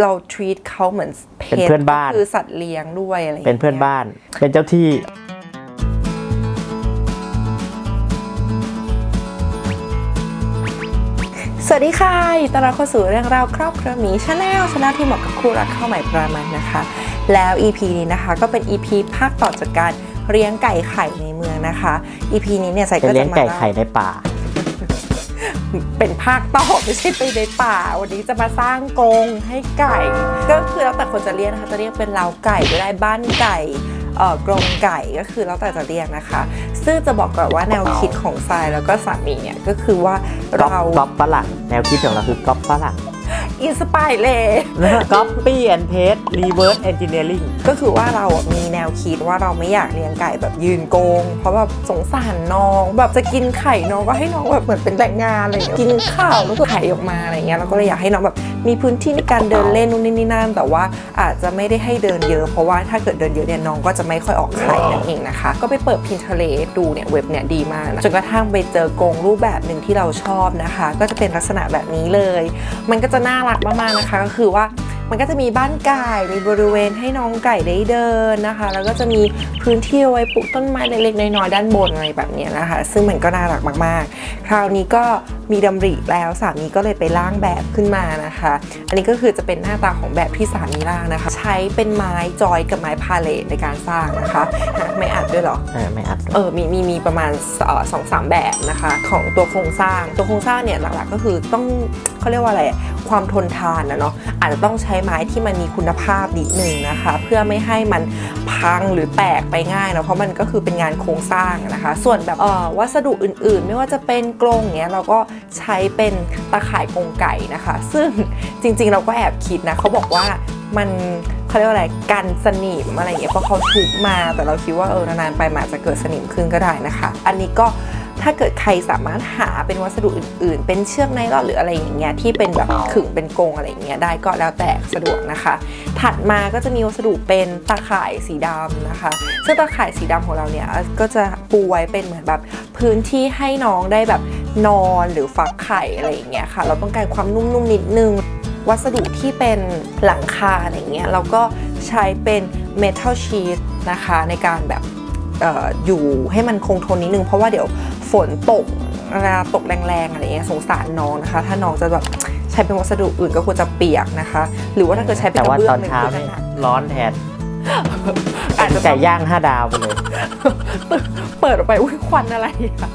เรา treat เขาเหมือนเป็นเพื่อนบ้านก็คือสัตว์เลี้ยงด้วยอะไรอย่างเป็งี้ยนเพื่อนบ้าน เป็นเจ้าที่สวัสดีค่ะยินดีต้อนรับเข้าสู่เรื่องราวครอบครัวหมีชาแนลชาแนลที่เหมาะกับคู่รักข้าวใหม่ประมาณนะคะ แล้ว EP นี้นะคะก็เป็น EP ภาคต่อจากการเลี้ยงไก่ไข่ในเมืองนะคะ EP นี้เนี่ยใส่เป็นก็เลี้ยจะงมาไก่เล่าไข่ในป่า เป็นภาคต่อไม่ใช่ไปในป่า วันนี้จะมาสร้างกรงให้ไก่ ก็คือแล้วแต่คนจะเรียกนะคะจะเรียกเป็นเล้าไก่ก็ได้บ้านไก่เอ่อกรงไก่ก็คือแล้วแต่จะเรียกนะคะ ซึ่งจะบอกก่อนว่าแนวคิดของทรายแล้วก็สามีเนี่ยก็คือว่าเราก๊อปฝรั่งแนวคิดของเราคือก๊อปฝรั่ง อินสปายเลยก๊อปปี้แอนเพสรีเวิร์สเอนจิเนียริงก็คือว่าเราอะมีแนวคิดว่าเราไม่อยากเลี้ยงไก่แบบยืนโกง เพราะแบบสงสารน้อง แบบจะกินไข่น้องก็ให้น้องแบบเหมือนเป็นแต่งงานอะไรอย่างเงี้ยกินข้าวแล้วก็ไข่ออกมาอะไรเงี้ยเราก็เลยอยากให้น้องแบบมีพื้นที่ในการเดินเล่นนู่นนี่นี่นั่นแต่ว่าอาจจะไม่ได้ให้เดินเยอะ เพราะว่าถ้าเกิดเดินเยอะเนี่ยน้องก็จะไม่ค่อยออกไข่นั่นเองนะคะ ก็ไปเปิด Pinterest ดูเนี่ยเว็บเนี่ยดีมากนะจนกระทั่งไปเจอกรงรูปแบบหนึ่งที่เราชอบนะคะ ก็จะเป็นลักษณะแบบนี้เลย มันก็จะน่ารักมากๆนะคะ ก็คือว่ามันก็จะมีบ้านไก่มีบริเวณให้น้องไก่ได้เดินนะคะ แล้วก็จะมีพื้นที่เอาไว้ปลูกต้นไม้เล็กๆน้อยๆด้านบนอะไรแบบเนี้ยนะคะ ซึ่งมันก็น่ารักมากๆ คราวนี้ก็มีดำริแล้วสามีก็เลยไปร่างแบบขึ้นมานะคะ อันนี้ก็คือจะเป็นหน้าตาของแบบที่สามีร่างนะคะ ใช้เป็นไม้จอยกับไม้พาเลทในการสร้างนะคะฮะไม่อัดด้วยเหรอเออไม่อัดเออมีมีมีประมาณสองสามแบบนะคะ ของตัวโครงสร้างตัวโครงสร้างเนี่ยหลักๆก็คือต้องเขาเรียกว่าอะไรอะ ความทนทานนะเนาะอาจจะต้องใช้ไม้ที่มันมีคุณภาพนิดหนึ่งนะคะ เพื่อไม่ให้มันพังหรือแตกไปง่ายนะเพราะมันก็คือเป็นงานโครงสร้างนะคะ ส่วนแบบออวัสดุอื่นๆ ไม่ว่าจะเป็นกรงเนี้ยเราก็ใช้เป็นตะข่ายกรงไก่นะคะ ซึ่งจริงๆเราก็แอบคิดนะเขาบอกว่ามันเขาเรียกว่าอะไรกันสนิมอะไรอย่างเงี้ยเพราะเขาทุบมา แต่เราคิดว่าเออนานๆไปมันอาจจะเกิดสนิมขึ้นก็ได้นะคะ อันนี้ก็ ถ้าเกิดใครสามารถหาเป็นวัสดุอื่น ๆ เป็นเชือกไนลอนหรืออะไรอย่างเงี้ยที่เป็นแบบขึงเป็นกรงอะไรอย่างเงี้ยได้ก็แล้วแต่สะดวกนะคะ ถัดมาก็จะมีวัสดุเป็นตาข่ายสีดำนะคะ ซึ่งตาข่ายสีดำของเราเนี่ยก็จะปูไว้เป็นเหมือนแบบพื้นที่ให้น้องได้แบบนอนหรือฟักไข่อะไรอย่างเงี้ยค่ะ เราต้องการความนุ่มๆนิดนึงวัสดุที่เป็นหลังคาอะไรเงี้ยเราก็ใช้เป็นเมทัลชีตนะคะในการแบบเอออยู่ให้มันคงทนนิดนึง เพราะว่าเดี๋ยวฝนตกเวลาตกแรงๆอะไรเงี้ยสงสารน้องนะคะ ถ้าน้องจะแบบใช้เป็นวัสดุอื่นก็ควรจะเปียกนะคะ หรือว่าถ้าเกิดใช้เป็นแต่กระว่าเบื้ตอองนหนึ่งเช้าก็จะนี่หนักร้อนแทนอาจจะไก่ย่าง5ดาวไปเลย เปิดออกไปอุ้ยควันอะไรอะ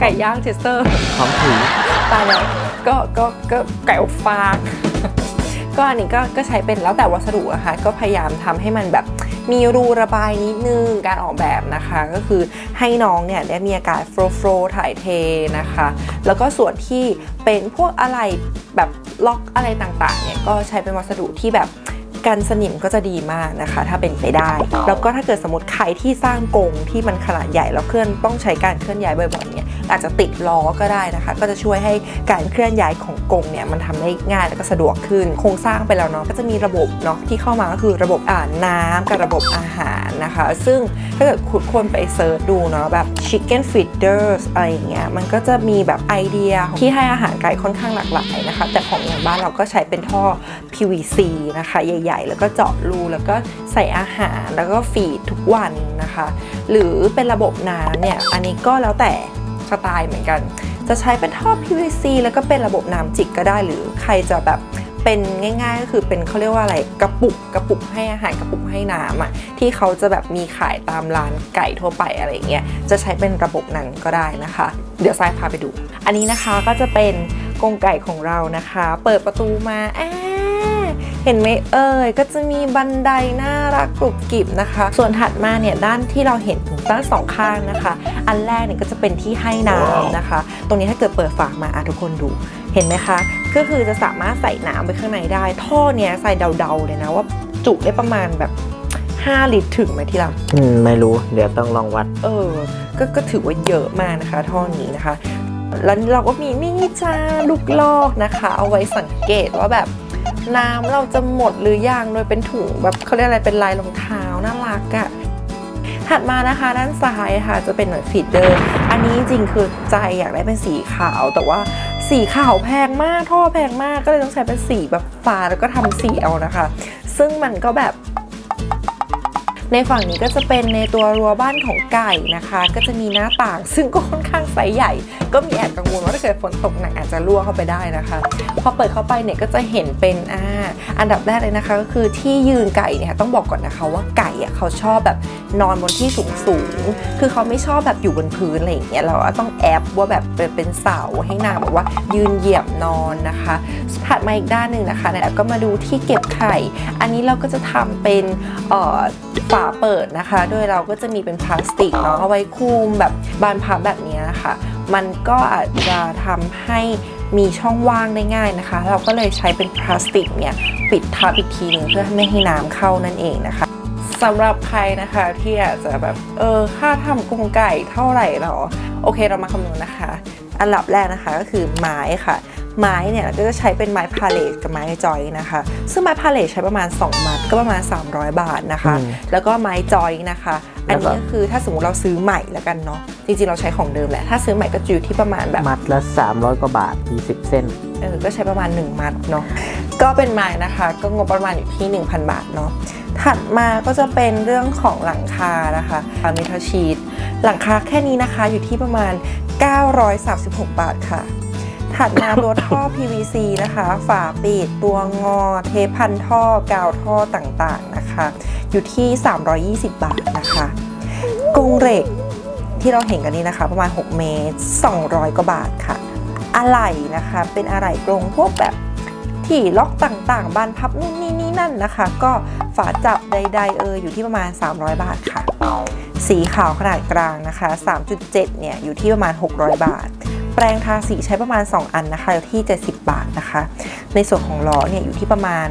ไก่ย่างเชสเตอร์พร้อมถือตายแล้วก็ก็ก็ไก่อบฟางก็อันนี้ก็ก็ใช้เป็นแล้วแต่วัสดุอะค่ะก็พยายามทำให้มันแบบ มีรูระบายนิดนึงการออกแบบนะคะ ก็คือให้น้องเนี่ยได้มีอากาศโฟล์โฟล์ถ่ายเทนะคะ แล้วก็ส่วนที่เป็นพวกอะไรแบบล็อกอะไรต่างๆเนี่ยก็ใช้เป็นวัสดุที่แบบ กันสนิมก็จะดีมากนะคะ ถ้าเป็นไปได้ แล้วก็ถ้าเกิดสมมติใครที่สร้างกรงที่มันขนาดใหญ่แล้วเคลื่อนต้องใช้การเคลื่อนย้ายบ่อยๆเนี่ยอาจจะติดล้อก็ได้นะคะ ก็จะช่วยให้การเคลื่อนย้ายของกรงเนี่ยมันทำได้ง่ายแล้วก็สะดวกขึ้น โครงสร้างไปแล้วเนาะก็จะมีระบบเนาะที่เข้ามาก็คือระบบอ่านน้ำกับระบบอาหารนะคะ ซึ่งถ้าเกิดคุณควรไปเซิร์ชดูเนาะแบบ chicken feeders อะไรอย่างเงี้ยมันก็จะมีแบบไอเดียที่ให้อาหารไก่ค่อนข้างหลากหลายนะคะ แต่ของอย่างบ้านเราก็ใช้เป็นท่อ PVC นะคะใหญ่ๆแล้วก็เจาะรูแล้วก็ใส่อาหารแล้วก็ฟีดทุกวันนะคะ หรือเป็นระบบน้ำเนี่ยอันนี้ก็แล้วแต่สไตล์เหมือนกัน จะใช้เป็นท่อ PVC แล้วก็เป็นระบบน้ำจิกก็ได้ หรือใครจะแบบเป็นง่ายๆก็คือเป็นเขาเรียกว่าอะไรกระปุกกระปุกให้อาหารกระปุกให้น้ำอะที่เขาจะแบบมีขายตามร้านไก่ทั่วไปอะไรเงี้ยจะใช้เป็นระบบนั้นก็ได้นะคะ เดี๋ยวทรายพาไปดู อันนี้นะคะก็จะเป็นกรงไก่ของเรานะคะ เปิดประตูมาแอ เห็นไหมเอ่ยก็จะมีบันไดน่ารักกรุบกริบนะคะ ส่วนถัดมาเนี่ยด้านที่เราเห็นด้านสองข้างนะคะ อันแรกเนี่ยก็จะเป็นที่ให้น้ำนะคะ ตรงนี้ถ้าเกิดเปิดฝามาอะทุกคนดูเห็นไหมคะ ก็คือจะสามารถใส่น้ำไปข้างในได้ ท่อเนี้ยใส่เดาๆเลยนะว่าจุได้ประมาณแบบ 5 ลิตรถึงไหมที่รักอืมไม่รู้เดี๋ยวต้องลองวัด เออ ก็ก็ถือว่าเยอะมากนะคะ ท่อนี้นะคะ แล้วเราก็มีนี่จ้าลูกลอกนะคะ เอาไว้สังเกตว่าแบบ น้ำเราจะหมดหรือยังโดยเป็นถุงแบบเขาเรียกอะไรเป็นลายรองเท้าน่ารักอะ่ะถัดมานะคะด้านซ้ายค่ะจะเป็นหน่วยฟีดเดอร์ อันนี้จริงคือใจอยากได้เป็นสีขาว แต่ว่าสสีขาวแพงมากท่อแพงมากก็เลยต้องใช้เป็นสีแบบฟ้าแล้วก็ทำสีเอานะคะ ซึ่งมันก็แบบ ในฝั่งนี้ก็จะเป็นในตัวรั้วบ้านของไก่นะคะ ก็จะมีหน้าต่าง ซึ่งก็ค่อนข้างไซส์ใหญ่ ก็มีแอบกังวลว่าถ้าเกิดฝนตกหนักอาจจะรั่วเข้าไปได้นะคะ พอเปิดเข้าไปเนี่ยก็จะเห็นเป็นอ่าอันดับแรกเลยนะคะ ก็คือที่ยืนไก่เนี่ยต้องบอกก่อนนะคะว่าไก่อะเขาชอบแบบ นอนบนที่สูงสูงๆคือเขาไม่ชอบแบบอยู่บนพื้นอะไรอย่างเงี้ย เราก็ต้องแอบว่าแบบเป็นเสาให้นางแบบว่ายืนเหยียบนอนนะคะถัดมาอีกด้านหนึ่งนะคะเนี่ยก็มาดูที่เก็บไข่ อันนี้เราก็จะทำเป็นฝาเปิดนะคะ โดยเราก็จะมีเป็นพลาสติกเนาะเอาไว้คลุมแบบบานพับแบบนี้นะคะ มันก็อาจจะทำให้มีช่องว่างได้ง่ายนะคะ เราก็เลยใช้เป็นพลาสติกเนี่ยปิดทับอีกทีหนึ่งเพื่อไม่ให้น้ำเข้านั่นเองนะคะ สำหรับใครนะคะที่อาจจะแบบเออค่าทำกรงไก่เท่าไหร่หรอ โอเคเรามาคำนวณนะคะ อันดับแรกนะคะก็คือไม้ค่ะ ไม้เนี่ยเราก็จะใช้เป็นไม้พาเลตกับไม้จอยนะคะ ซึ่งไม้พาเลตใช้ประมาณ 2 มัดก็ประมาณ 300 บาทนะคะอืมแล้วก็ไม้จอยนะคะ อันแล้วนี้ก็ก็คือถ้าสมมติเราซื้อใหม่แล้วกันเนาะจริงๆเราใช้ของเดิมแหละถ้าซื้อใหม่ก็จะอยู่ที่ประมาณแบบมัดละ 300 กว่าบาท20 เส้นเออก็ใช้ประมาณ 1 มัดเนาะก็เป็นไม้นะคะ ก็งบประมาณอยู่ที่ 1,000 บาทเนาะถัดมาก็จะเป็นเรื่องของหลังคานะคะเมทัลชีตหลังคาแค่นี้นะคะอยู่ที่ประมาณ 936 บาทค่ะ ถัดมาตัวท่อ PVC นะคะ ฝาปิดตัวงอ เทปพันท่อกาวท่อต่างๆนะคะ อยู่ที่ 320 บาทนะคะกรงเหล็กที่เราเห็นกันนี้นะคะ ประมาณ 6 เมตร 200 กว่าบาทค่ะ อะไหล่นะคะ เป็นอะไหล่กรงพวกแบบที่ล็อกต่างๆ บานพับนู่นนี่นี่นั่นนะคะ ก็ฝาจับใด ๆ เอออยู่ที่ประมาณ 300 บาทค่ะ สีขาวขนาดกลางนะคะ 3.7 เนี่ย อยู่ที่ประมาณ 600 บาท แปรงทาสีใช้ประมาณ 2 อันนะคะอยู่ที่ 70 บาทนะคะ ในส่วนของล้อเนี่ยอยู่ที่ประมาณ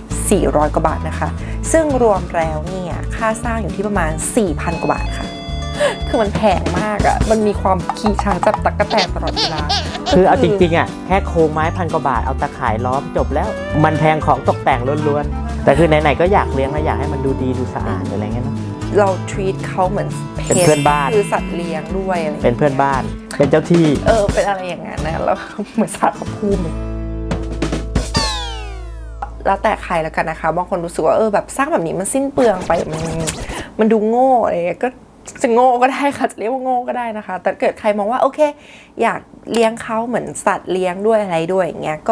400 กว่าบาทนะคะ ซึ่งรวมแล้วเนี่ยค่าสร้างอยู่ที่ประมาณ 4,000 กว่าบาทค่ะ คือมันแพงมากอะ่ะ มันมีความขี่ช้างจับตักกะแตนตลอดเวลา คือเอาจริงๆอะแค่โครงไม้พันกว่าบาทเอาตะข่ายล้อมจบแล้ว มันแพงของตกแต่งล้วนๆ แต่คือไหนๆก็อยากเลี้ยงแล้วอยากให้มันดูดีดูสะอาดอะไรเงี้ยเนาะ เรา treat เขาเหมือนเป็นเพื่อนบ้าน คือสัตว์เลี้ยงด้วยอะไรย่งงี้ยเป็นเพื่อนบ้าน เป็นเจ้าที่ เออ เป็นอะไรอย่างนั้นนะแล้วเหมือนสัตว์เขาพูดเลยแล้วแต่ใครแล้วกันนะคะบางคนรู้สึกว่าเออแบบสร้างแบบนี้มันสิ้นเปลืองไปมันมันดูโง่อะไรอย่างเงี้ยก็จะโง่ก็ได้ค่ะจะเรียกว่าโง่ก็ได้นะคะ แต่เกิดใครมองว่าโอเค อยากเลี้ยงเขาเหมือนสัตว์เลี้ยงด้วยอะไรด้วยอย่างเงี้ยก็